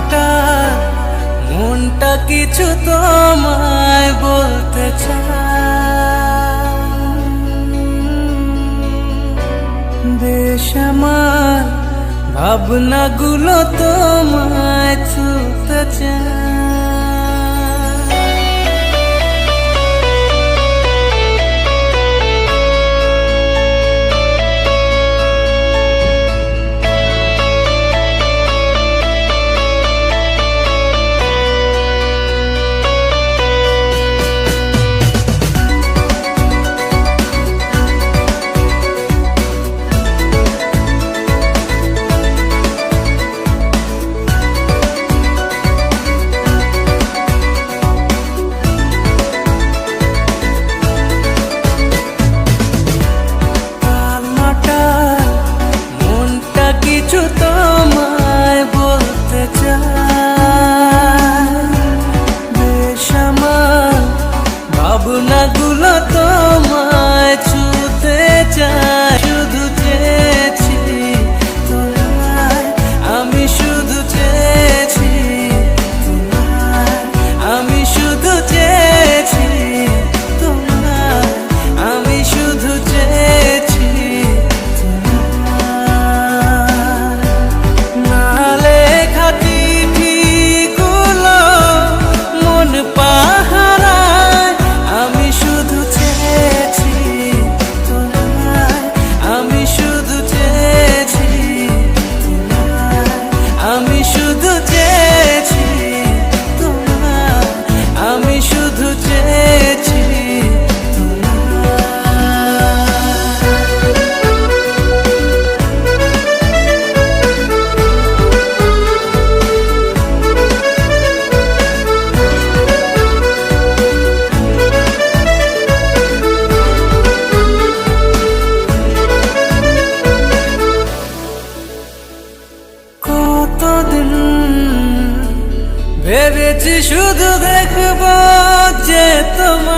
হঠাৎ মনটা কিছু তোমায় বলতে চায় বেশ আমার তোমায় ছুতে চায় এসেছি শুধু দেখব যে তোমার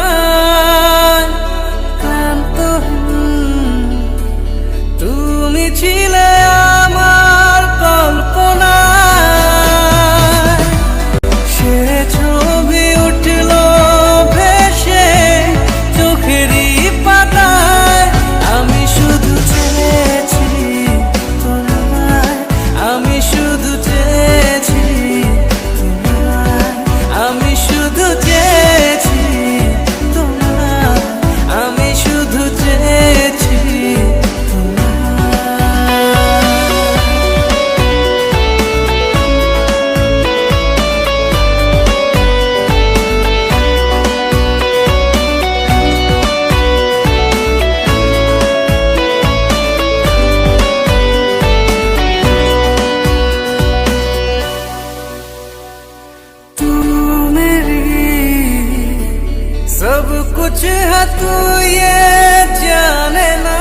कुछ है तू ये जाने ना।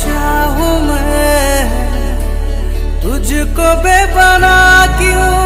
चाहूँ मैं तुझको बेबना क्यों